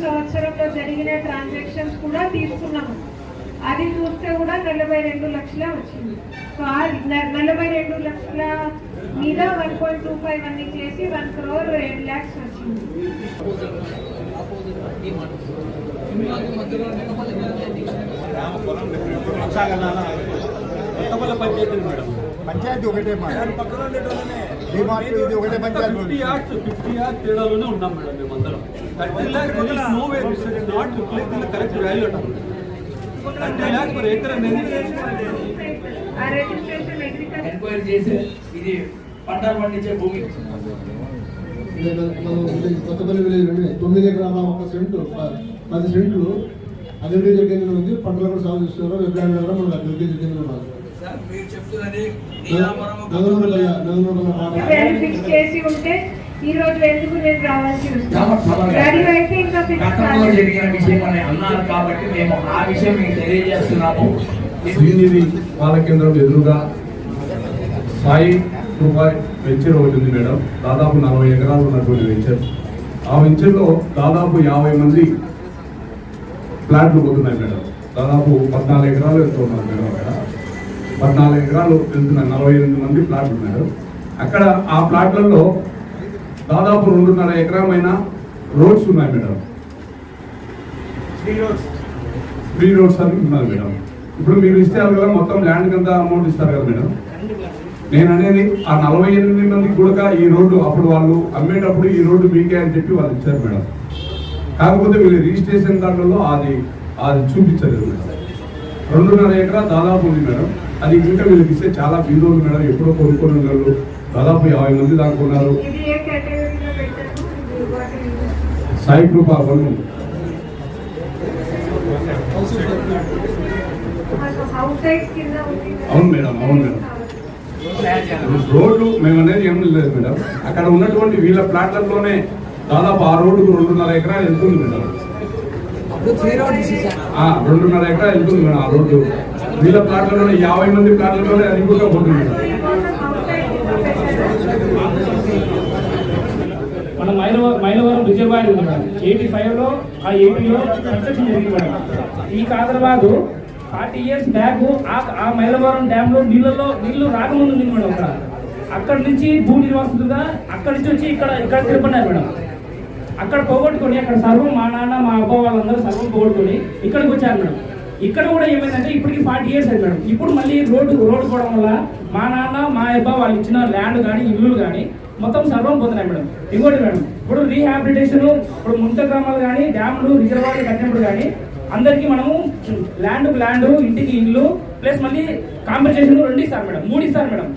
మూడు సంవత్సరంలో జరిగిన ట్రాన్సాక్షన్స్ కూడా తీసుకున్నాము. అది చూస్తే కూడా నలభై రెండు లక్షలే వచ్చింది. సో ఆ నలభై రెండు లక్షల మీద వన్ పాయింట్ టూ ఫైవ్ అన్ని చేసి వన్ క్రోర్ ఎయిట్ ల్యాక్స్ వచ్చింది. పంచాయతీ మేడం పంచాయతీ ఒకటే డిమార్ట్ ఇది ఒకటే పంచాయతీ. ఫిఫ్టీ యార్డ్స్ ఫిఫ్టీ యార్డ్స్ తేడాలోనే ఉన్నాం మేడం మేమందరం. Thirty lakhs no way not correct value అంటాం థర్టీ ల్యాక్స్ పర్ ఏకర్ అనేది ఆ రిజిస్ట్రేషన్ అగ్రికల్చర్ ఎంక్వైరీ చేసి ఇది పంటలు పండించే భూమి కొత్తపల్లి విలేజ్ తొమ్మిది ఎకరాల ఒక సెంటు పది సెంట్లు అగ్రికల్చర్ కేంద్రం ఉంది పంటలు కూడా సాగు చేస్తున్నారు వ్యవసాయం కూడా మనకు అగ్రికల్చర్ కేంద్రం ఉన్నారు సార్ మీరు చెప్తున్నది నీలాపురం నగరంలో నగరంలో వాల్యూ ఫిక్స్ చేసి ఉంటే ఈ రోజు ఎందుకు నేను రావాల్సి తమ- తమ వస్తుంది వాల్యూ అయితే ఇంకా ఫిక్స్ గతంలో జరిగిన విషయం అని అన్నారు కాబట్టి మేము ఆ విషయం మీకు తెలియజేస్తున్నాము. శ్రీనిధి పాల కేంద్రం ఎదురుగా సాయి రూపాయి వెంచర్ ఒకటి ఉంది మేడం. దాదాపు నలభై ఎకరాలు ఉన్నటువంటి వెంచర్. ఆ వెంచర్లో దాదాపు యాభై మంది ప్లాట్లు పోతున్నాయి మేడం. దాదాపు పద్నాలుగు ఎకరాలు వెళ్తున్నారు మేడం అక్కడ. పద్నాలుగు ఎకరాలు వెళ్తున్నాయి నలభై ఎనిమిది మంది ప్లాట్లు మేడం అక్కడ ఆ ప్లాట్లలో దాదాపు రెండున్నర ఎకరమైన రోడ్స్ ఉన్నాయి మేడం. ఫ్రీ రోడ్స్ అని ఉన్నది మేడం. ఇప్పుడు మీరు ఇస్తారు కదా మొత్తం ల్యాండ్ కింద అమౌంట్ ఇస్తారు కదా మేడం. నేను అనేది ఆ నలభై ఎనిమిది మందికి కూడా ఈ రోడ్డు అప్పుడు వాళ్ళు అమ్మేటప్పుడు ఈ రోడ్డు మీకే అని చెప్పి వాళ్ళు ఇచ్చారు మేడం. కాకపోతే వీళ్ళు రిజిస్ట్రేషన్ దాంట్లో అది అది చూపించలేదు మేడం. రెండున్నర ఎకరా దాదాపు ఉంది మేడం. అది ఇంకా వీళ్ళకి ఇస్తే చాలా బీదోళ్ళు మేడం. ఎప్పుడో కొనుక్కొని ఉన్నారు దాదాపు యాభై మంది దాకా ఉన్నారు ఇది ఏ కేటగిరీలో పెట్టారు ఇది వాటి సాయి అవును మేడం, అవును మేడం. రోడ్లు మేము అనేది ఏం లేదు మేడం. అక్కడ ఉన్నటువంటి వీళ్ళ ప్లాట్లలోనే దాదాపు ఆ రోడ్డుకు రెండున్నర ఎకరాలు వెళ్తుంది మేడం? రెండున్నర ఎకరాలు వెళ్తుంది మేడం ఆ రోడ్డు? వీళ్ళ ప్లాట్లలోనే యాభై మంది ప్లాట్లలోనే అది కూడా పోతుంది మేడం హౌస్ సైడ్ కింద పెట్టారు మన మైలవరం మైలవరం రిజర్వాయర్ ఉంది మేడం. ఎయిటీ ఫైవ్లో ఆ ఎయిటీలో కన్స్ట్రక్షన్ జరిగింది మేడం. ఈ కాదరాబాద్ ఫార్టీ ఇయర్స్ బ్యాక్ ఆ మైలవరం డ్యామ్లో నీళ్ళలో నీళ్ళు రాకముందు ఉంది మేడం అక్కడ. అక్కడ నుంచి భూ నిర్వాసితులుగా అక్కడి నుంచి వచ్చి ఇక్కడ ఇక్కడ తిరుపన్నారు మేడం. అక్కడ పోగొట్టుకొని అక్కడ సర్వం మా నాన్న మా అబ్బా వాళ్ళందరూ సర్వం పోగొట్టుకొని ఇక్కడికి వచ్చారు మేడం. ఇక్కడ కూడా ఏమైందంటే ఇప్పటికి ఫార్టీ ఇయర్స్ అయింది మేడం. ఇప్పుడు మళ్ళీ రోడ్డు రోడ్డు పోవడం వల్ల మా నాన్న మా అబ్బా వాళ్ళు ఇచ్చిన ల్యాండ్ కానీ ఇల్లులు కానీ మొత్తం సర్వం పోతున్నాయి మేడం. ఇంకోటి మేడం ఇప్పుడు రీహాబిలిటేషన్ ఇప్పుడు ముంత గ్రామాలు కానీ డ్యాములు రిజర్వాయర్లు కట్టినప్పుడు కానీ అందరికీ మనము ల్యాండ్ ల్యాండ్ ఇంటికి ఇల్లు ప్లస్ మళ్ళీ కాంపెన్సేషన్ రెండు ఇస్తారు మేడం మూడు ఇస్తారు మేడం.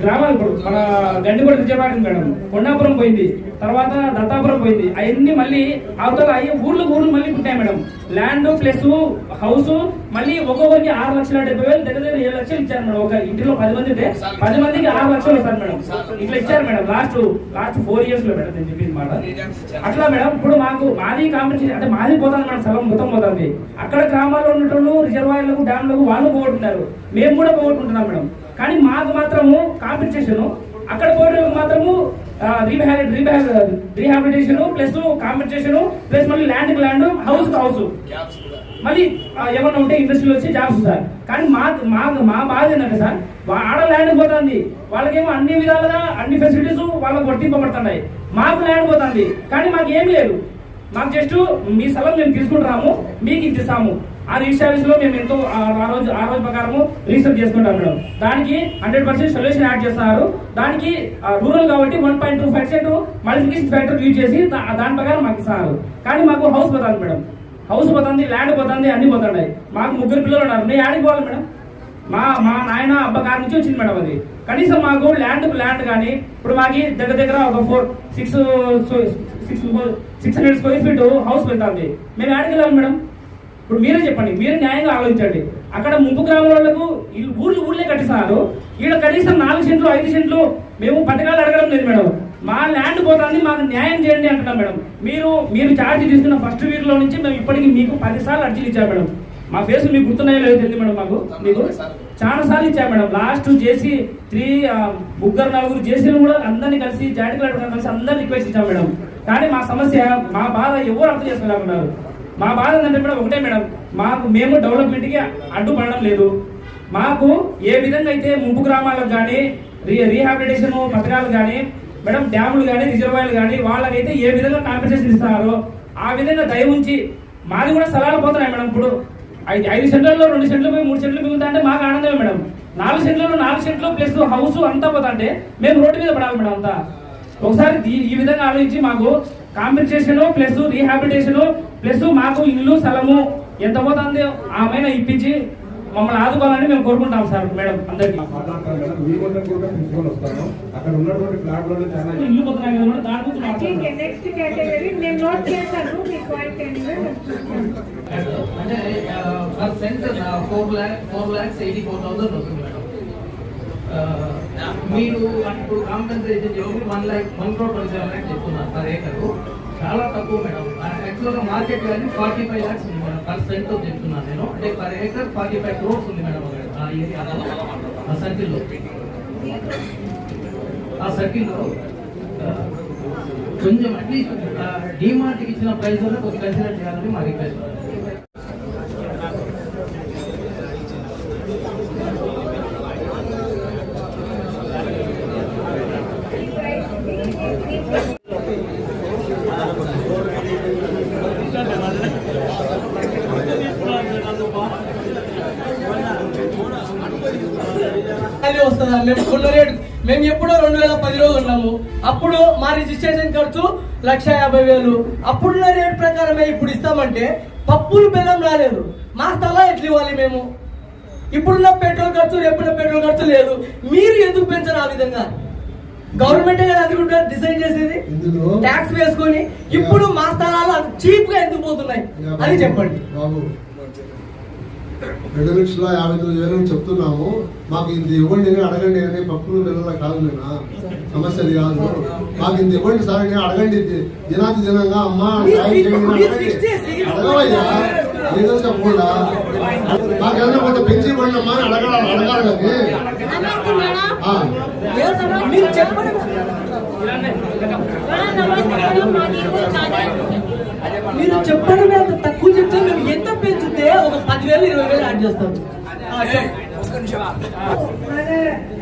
గ్రామాలు ఇప్పుడు మన గండిగోడ రిజర్వాయర్ మేడం కొండాపురం పోయింది తర్వాత దత్తాపురం పోయింది. అవన్నీ మళ్ళీ అవతల అయ్యి ఊర్లు ఊర్లు మళ్ళీ పుట్టాయి మేడం. ల్యాండ్ ప్లస్ హౌస్ మళ్ళీ ఒక్కొక్కరికి ఆరు లక్షల డెబ్బై వేలు దగ్గర దగ్గర ఏడు లక్షలు ఇచ్చారు మేడం. ఒక ఇంటిలో పది మంది ఉంటే పది మందికి ఆరు లక్షలు ఇస్తారు మేడం. ఇట్లా ఇచ్చారు మేడం లాస్ట్ లాస్ట్ ఫోర్ ఇయర్స్లో మేడం నేను చెప్పింది మాట. అట్లా మేడం ఇప్పుడు మాకు మాది కాంపిటీషన్ అంటే మాది పోతాను మేడం స్థలం మొత్తం పోతుంది. అక్కడ గ్రామాల్లో ఉన్నటువంటి రిజర్వాయర్లకు డ్యామ్లకు వాళ్ళు పోగొట్టున్నారు. మేము కూడా పోగొట్టుకుంటున్నాం మేడం. కానీ మాకు మాత్రము కాంపిటీషన్ అక్కడ పోవడం మాత్రము రీహాబిలిటేషన్ ప్లస్ కాంపిటీషన్ ప్లస్ మళ్ళీ ల్యాండ్ ల్యాండ్ హౌస్ హౌస్ మళ్ళీ ఏమన్నా ఉంటే ఇండస్ట్రీలో వచ్చి జాబ్స్ సార్. కానీ మా మా మా బాధ ఏంటంటే సార్ ఆడ ల్యాండ్ పోతుంది. వాళ్ళకేమో అన్ని విధాలుగా అన్ని ఫెసిలిటీస్ వాళ్ళకి వర్తింపబడుతున్నాయి. మాకు ల్యాండ్ పోతుంది. కానీ మాకు ఏం లేదు. మాకు జస్ట్ మీ స్థలం మేము తీసుకుంటున్నాము మీకు ఇది ఇస్తాము. ఆ రిజిస్ట్రాన్స్లో మేము ఎంతో ఆ రోజు ఆ రోజు ప్రకారము రీసెర్చ్ చేసుకుంటాం మేడం. దానికి హండ్రెడ్ పర్సెంట్ సొల్యూషన్ యాడ్ చేస్తున్నారు. దానికి రూరల్ కాబట్టి one point two percent multiplication factor use చేసి దాని ప్రకారం మాకు ఇస్తున్నారు. కానీ మాకు హౌస్ పోతుంది మేడం. హౌస్ పోతుంది ల్యాండ్ పోతుంది అన్ని పోతున్నాయి. మాకు ముగ్గురు పిల్లలు ఉన్నారు. నేను యాడికి పోవాలి మేడం? మా మా నాయన అబ్బ గారి నుంచి వచ్చింది మేడం అది. కనీసం మాకు ల్యాండ్ ల్యాండ్ కానీ ఇప్పుడు మాకు దగ్గర దగ్గర ఒక four six six six hundred square feet house పెడుతుంది మేము యాడికి వెళ్ళాలి మేడం? ఇప్పుడు మీరే చెప్పండి మీరే న్యాయంగా ఆలోచించండి. అక్కడ ముంపు గ్రామాలకు ఊర్లు ఊర్లే కట్టిస్తున్నారు. ఈడ కనీసం నాలుగు సెంట్లు ఐదు సెంట్లు మేము పథకాలు అడగడం లేదు మేడం. మా ల్యాండ్ పోతుంది మాకు న్యాయం చేయండి అంటున్నాం మేడం. మీరు మీరు ఛార్జ్ తీసుకున్న ఫస్ట్ వీక్లో నుంచి మేము ఇప్పటికి మీకు పది సార్లు అర్జీలు ఇచ్చాం మేడం. మా ఫేస్ మీకు గుర్తున్నాయో లేదో తెలియదు మేడం మాకు మీకు. చాలా సార్లు ఇచ్చాం మేడం. లాస్ట్ చేసి త్రీ ముగ్గురు నలుగురు చేసిన కూడా అందరినీ కలిసి జాయింట్ కలెక్టర్ కలిసి అందరిని రిక్వెస్ట్ ఇచ్చాం మేడం. కానీ మా సమస్య మా బాధ ఎవరు అర్థం చేసుకోలేకున్నారు మా బాధ ఏంటంటే మేడం ఒకటే మేడం మాకు మేము డెవలప్మెంట్కి అడ్డుపడడం లేదు. మాకు ఏ విధంగా అయితే ముంపు గ్రామాలకు కానీ రీ రీహాబిలిటేషన్ పథకాలు కానీ మేడం డ్యాములు కానీ రిజర్వాయర్లు కానీ వాళ్ళకైతే ఏ విధంగా కాంపెన్సేషన్ ఇస్తున్నారో ఆ విధంగా దయ ఉంచి మాది కూడా స్థలాలు పోతున్నాయి మేడం ఇప్పుడు. ఐదు ఐదు సెంట్లలో రెండు సెంట్లు పోయి మూడు సెంట్లు మిగులుతా అంటే మాకు ఆనందమే మేడం. నాలుగు సెంట్లలో నాలుగు సెంట్లు ప్లస్ హౌస్ అంతా పోతా అంటే మేము రోడ్డు మీద పడాలి మేడం అంతా. ఒకసారి ఈ- ఈ విధంగా ఆలోచించి మాకు కాంపెన్సేషన్ ప్లస్ రీహాబిలిటేషన్ ప్లస్ మాకు ఇల్లు స్థలము ఎంత పోతుంది ఆమె ఇప్పించి మమ్మల్ని ఆదుకోవాలని మేము కోరుకుంటాం సార్ మేడం అందరికి. మాట్లాడతాను మేడం మీ వంటకు కూడా తీసుకొని వస్తాను. అక్కడ ఉన్నటువంటి ప్లాట్లలో చాలా ఇల్లు పోతున్నాయి కదా మేడం దాని గురించి అంటే four lakh four lakhs eighty four thousand వస్తుంది మీరు ఇప్పుడు కాంపెన్సేషన్ చెప్పి one lakh one crore twenty seven lakhs చెప్తున్నారు పర్ ఏకర్ చాలా తక్కువ మేడం. యాక్చువల్గా market value forty five lakhs ఉంది మేడం పర్ సెంట్ చెప్తున్నాను నేను. అంటే per acre forty five crores ఉంది మేడం ఆ ఏరియాలో ఆ సర్కిల్లో ఆ సర్కిల్లో కొంచెం అట్లీస్ట్ డిమార్ట్కి ఇచ్చిన ప్రైస్ వల్ల కొంచెం కన్సిడర్ చేయాలని మా రిక్వెస్ట్ వస్తుందా మేము మేము ఎప్పుడో రెండు వేల పది రోజులు ఉన్నాము. అప్పుడు మా రిజిస్ట్రేషన్ ఖర్చు లక్ష యాభై వేలు. అప్పుడున్న రేట్ ప్రకారమే ఇప్పుడు ఇస్తామంటే పప్పులు బెల్లం రాలేదు. మా స్థలం ఎట్లా ఇవ్వాలి మేము? ఇప్పుడున్న పెట్రోల్ ఖర్చు రేపున్న పెట్రోల్ ఖర్చు లేదు. మీరు ఎందుకు పెంచరు ఆ విధంగా? గవర్నమెంట్ కదా అందుకుంటే డిసైడ్ చేసేది? ట్యాక్స్ వేసుకొని ఇప్పుడు మా స్థలాలు చీప్గా ఎందుకు పోతున్నాయి? అది చెప్పండి. బాబు. రెండు లక్షల యాభై తొమ్మిది వేలు అని చెప్తున్నాము. మాకు ఇంత ఇవ్వండి అని అడగండి అని పప్పులు పిల్లల కాదు నేనా సమస్య అది కాదు. మాకు ఇంత ఇవ్వండి సార్ అని అడగండి. దినాతి దినంగా అమ్మా సాయం చేయండి అడగవయ్యా. ఏదో చెప్పకుండా. మాకు ఏదైనా కొంచెం పెంచి ఇవ్వండి అమ్మా అని అడగాలి అడగాలి మీరు చెప్పండి. మీరు చెప్పడమే అంత తక్కువ చెప్తే మేము ఎంత పెంచితే ఒక పదివేలు ఇరవై వేలు యాడ్ చేస్తాం. ఆ, చెప్పు. మన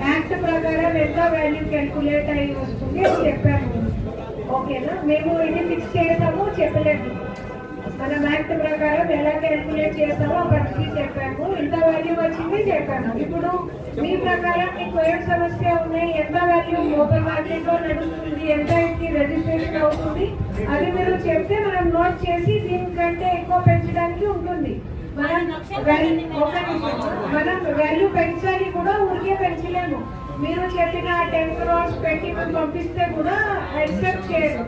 యాక్ట్ ప్రకారం ఎంత వాల్యూ క్యాల్కులేట్ అయ్యి వస్తుంది అని చెప్పాము. ఓకేనా? మేము ఇది ఫిక్స్ చేసాము చెప్పలేదు. మనం యాక్ట్ ప్రకారం ఎలా క్యాల్కులేట్ చేస్తామో అవన్నీ చెప్పాము. ఎంత వాల్యూ వచ్చింది చెప్పాను ఇప్పుడు మీ ప్రకారం మీకు ఏ సమస్య ఉన్నాయి ఎంత వాల్యూ ఓపెన్ మార్కెట్లో నడుస్తుంది ఎంత ఇది రిజిస్ట్రేషన్ అవుతుంది అది మీరు చెప్తే మనం నోట్ చేసి దీనికంటే ఎక్కువ పెంచడానికి ఉంటుంది. మనం వాల్యూ మనం వాల్యూ పెంచాలి కూడా ఊరికే పెంచలేము. మీరు చెప్పిన టెన్ క్రోర్స్ పెట్టి పంపిస్తే కూడా యాక్సెప్ట్ చేయరు.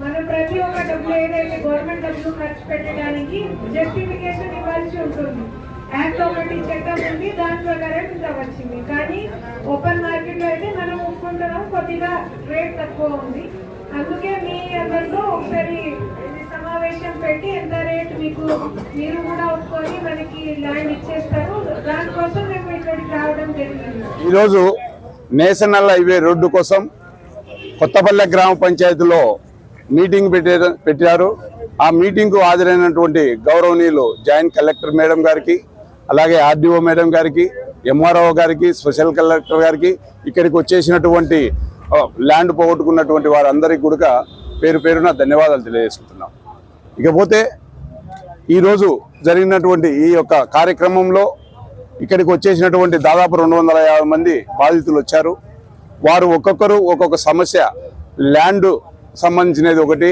మనం ప్రతి ఒక్క డబ్బులు ఏదైతే గవర్నమెంట్ డబ్బులు ఖర్చు పెట్టడానికి జస్టిఫికేషన్ ఇవ్వాల్సి ఉంటుంది. యాక్ట్ ఒకటి చట్టం ఉంది దాని ప్రకారం ఇంత వచ్చింది. కానీ ఓపెన్ మార్కెట్లో అయితే మనం ఒప్పుకుంటున్నాం కొద్దిగా రేట్ తక్కువ ఉంది. అందుకే మీ అందరితో ఒకసారి సమావేశం పెట్టి ఎంత రేట్ మీకు మీరు కూడా ఒప్పుకొని మనకి ల్యాండ్ ఇచ్చేస్తారు. దానికోసం మేము ఇక్కడికి రావడం జరిగింది. ఈరోజు నేషనల్ హైవే రోడ్డు కోసం కొత్తపల్లె గ్రామ పంచాయతీలో మీటింగ్ పెట్టారు. ఆ మీటింగ్కు హాజరైనటువంటి గౌరవనీయులు జాయింట్ కలెక్టర్ మేడం గారికి అలాగే ఆర్డీఓ మేడం గారికి ఎంఆర్ఓ గారికి స్పెషల్ కలెక్టర్ గారికి ఇక్కడికి వచ్చేసినటువంటి ల్యాండ్ పోగొట్టుకున్నటువంటి వారందరికీ కూడా పేరు పేరున ధన్యవాదాలు తెలియజేసుకుంటున్నాం. ఇకపోతే ఈరోజు జరిగినటువంటి ఈ యొక్క కార్యక్రమంలో ఇక్కడికి వచ్చేసినటువంటి దాదాపు రెండు వందల యాభై మంది బాధితులు వచ్చారు. వారు ఒక్కొక్కరు ఒక్కొక్క సమస్య ల్యాండ్ సంబంధించినది ఒకటి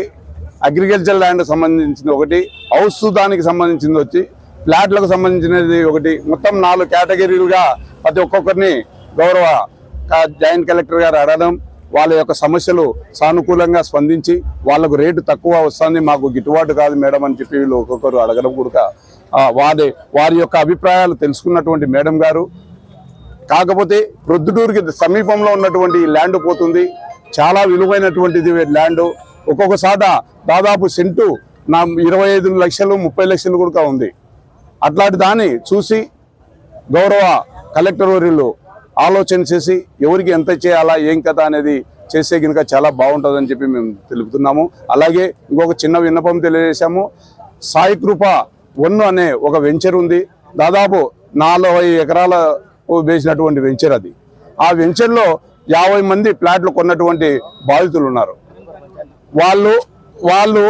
అగ్రికల్చర్ ల్యాండ్ సంబంధించింది ఒకటి హౌస్ దానికి సంబంధించింది వచ్చి ఫ్లాట్లకు సంబంధించినది ఒకటి. మొత్తం నాలుగు కేటగిరీలుగా ప్రతి ఒక్కొక్కరిని గౌరవ కా- జాయింట్ కలెక్టర్ గారు అడగడం వాళ్ళ యొక్క సమస్యలు సానుకూలంగా స్పందించి వాళ్ళకు రేటు తక్కువ వస్తుంది మాకు గిట్టుబాటు కాదు మేడం అని చెప్పి వీళ్ళు ఒక్కొక్కరు అడగడం కూడా వారి వారి యొక్క అభిప్రాయాలు తెలుసుకున్నటువంటి మేడం గారు. కాకపోతే ప్రొద్దుటూరుకి సమీపంలో ఉన్నటువంటి ల్యాండ్ పోతుంది. చాలా విలువైనటువంటిది ల్యాండ్. ఒక్కొక్కసాట దాదాపు సెంటు నా ఇరవై ఐదు లక్షలు ముప్పై లక్షలు కూడా ఉంది. అట్లాంటి దాన్ని చూసి గౌరవ కలెక్టర్ వర్యులు ఆలోచన చేసి ఎవరికి ఎంత చేయాలా ఏం కథ అనేది చేస్తే కనుక చాలా బాగుంటుందని చెప్పి మేము తెలుపుతున్నాము. అలాగే ఇంకొక చిన్న విన్నపం తెలియజేశాము. సాయి కృప వన్ అనే ఒక వెంచర్ ఉంది. దాదాపు నలభై ఎకరాల వేసినటువంటి వెంచర్ అది. ఆ వెంచర్లో యాభై మంది ప్లాట్లు కొన్నటువంటి బాధితులు ఉన్నారు. వాళ్ళు వాళ్ళు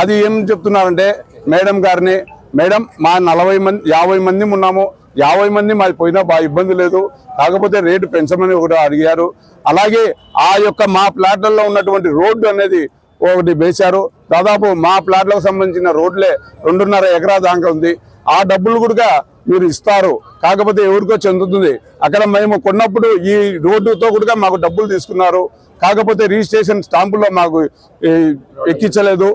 అది ఏం చెప్తున్నారంటే మేడం గారిని మేడం మా నలభై మంది యాభై మంది ఉన్నాము. యాభై మంది మాది పోయినా బాగా ఇబ్బంది లేదు. కాకపోతే రేటు పెంచమని కూడా అడిగారు. అలాగే ఆ యొక్క మా ప్లాట్లలో ఉన్నటువంటి రోడ్డు అనేది ఒకటి వేశారు. దాదాపు మా ప్లాట్లకు సంబంధించిన రోడ్లే రెండున్నర ఎకరా దాకా ఉంది. ఆ డబ్బులు కూడా మీరు ఇస్తారు. కాకపోతే ఎవరికో చెందుతుంది. అక్కడ మేము కొన్నప్పుడు ఈ రోడ్డుతో కూడా మాకు డబ్బులు తీసుకున్నారు. కాకపోతే రిజిస్ట్రేషన్ స్టాంపులో మాకు ఎక్కించలేదు.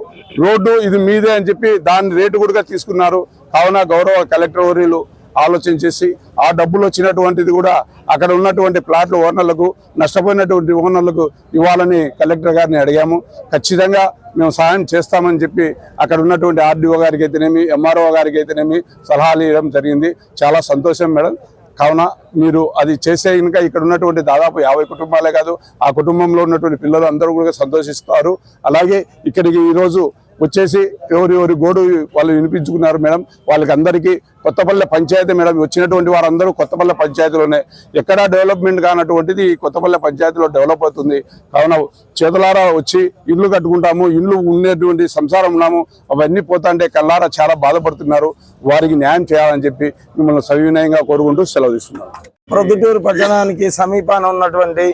రోడ్డు ఇది మీదే అని చెప్పి దాని రేటు కూడా తీసుకున్నారు. కావున గౌరవ కలెక్టర్ వర్యులు ఆలోచన చేసి ఆ డబ్బులు వచ్చినటువంటిది కూడా అక్కడ ఉన్నటువంటి ప్లాట్ల ఓనర్లకు నష్టపోయినటువంటి ఓనర్లకు ఇవ్వాలని కలెక్టర్ గారిని అడిగాము. ఖచ్చితంగా మేము సహాయం చేస్తామని చెప్పి అక్కడ ఉన్నటువంటి ఆర్డీఓ గారికి అయితేనేమి ఎంఆర్ఓ గారికి అయితేనేమి సలహాలు ఇవ్వడం జరిగింది. చాలా సంతోషం మేడం. కావున మీరు అది చేసే కనుక ఇక్కడ ఉన్నటువంటి దాదాపు యాభై కుటుంబాలే కాదు ఆ కుటుంబంలో ఉన్నటువంటి పిల్లలు అందరూ కూడా సంతోషిస్తారు. అలాగే ఇక్కడికి ఈరోజు వచ్చేసి ఎవరి ఎవరి గోడు వాళ్ళు వినిపించుకున్నారు మేడం. వాళ్ళకి అందరికీ కొత్తపల్లె పంచాయతీ మేడం. వచ్చినటువంటి వారందరూ కొత్తపల్లె పంచాయతీలోనే. ఎక్కడా డెవలప్మెంట్ కానటువంటిది కొత్తపల్లె పంచాయతీలో డెవలప్ అవుతుంది. కావున చేతులారా వచ్చి ఇల్లు కట్టుకుంటాము ఇల్లు ఉండేటువంటి సంసారం ఉన్నాము అవన్నీ పోతాంటే కళ్ళారా చాలా బాధపడుతున్నారు. వారికి న్యాయం చేయాలని చెప్పి మిమ్మల్ని సవినయంగా కోరుకుంటూ సెలవు తీసుకున్నాను ప్రొద్దుటూరు పట్టణానికి సమీపాన ఉన్నటువంటి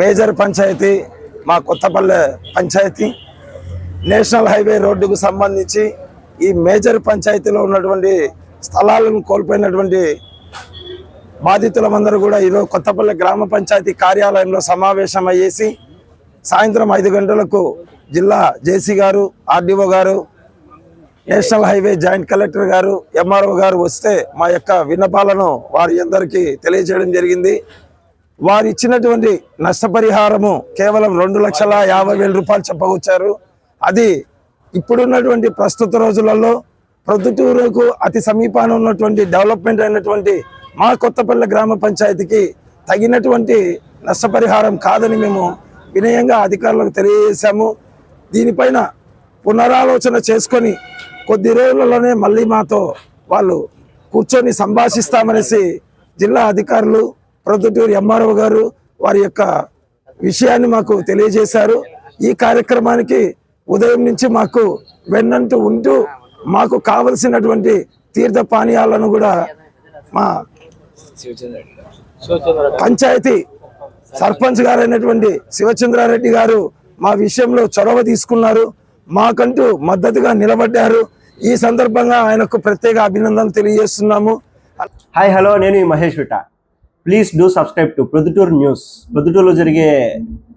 మేజర్ పంచాయతీ మా కొత్తపల్లె పంచాయతీ. నేషనల్ హైవే రోడ్డుకు సంబంధించి ఈ మేజర్ పంచాయతీలో ఉన్నటువంటి స్థలాలను కోల్పోయినటువంటి బాధితులమందరూ కూడా ఈరోజు కొత్తపల్లి గ్రామ పంచాయతీ కార్యాలయంలో సమావేశం అయ్యేసి సాయంత్రం ఐదు గంటలకు జిల్లా జేసీ గారు ఆర్డీఓ గారు నేషనల్ హైవే జాయింట్ కలెక్టర్ గారు ఎంఆర్ఓ గారు వస్తే మా యొక్క విన్నపాలను వారి అందరికీ తెలియజేయడం జరిగింది. వారు ఇచ్చినటువంటి నష్టపరిహారము కేవలం రెండు లక్షల యాభై వేల రూపాయలు చెప్పవచ్చారు అది ఇప్పుడున్నటువంటి ప్రస్తుత రోజులలో ప్రొద్దుటూరుకు అతి సమీపాన ఉన్నటువంటి డెవలప్మెంట్ అయినటువంటి మా కొత్తపల్లి గ్రామ పంచాయతీకి తగినటువంటి నష్టపరిహారం కాదని మేము వినయంగా అధికారులకు తెలియజేశాము. దీనిపైన పునరాలోచన చేసుకొని కొద్ది రోజులలోనే మళ్ళీ మాతో వాళ్ళు కూర్చొని సంభాషిస్తామనేసి జిల్లా అధికారులు ప్రొద్దుటూరు ఎంఆర్ఓ గారు వారి యొక్క విషయాన్ని మాకు తెలియజేశారు. ఈ కార్యక్రమానికి ఉదయం నుంచి మాకు వెన్నంటూ ఉంటూ మాకు కావలసినటువంటి తీర్థ పానీయాలను కూడా మా పంచాయతీ సర్పంచ్ గారైనటువంటి శివచంద్రారెడ్డి గారు మా విషయంలో చొరవ తీసుకున్నారు. మాకంటూ మద్దతుగా నిలబడ్డారు. ఈ సందర్భంగా ఆయనకు ప్రత్యేక అభినందనలు తెలియజేస్తున్నాము. హాయ్ హలో నేను Mahesh విట. Please do subscribe to Proddatur news ప్రొద్దుటూరులో జరిగే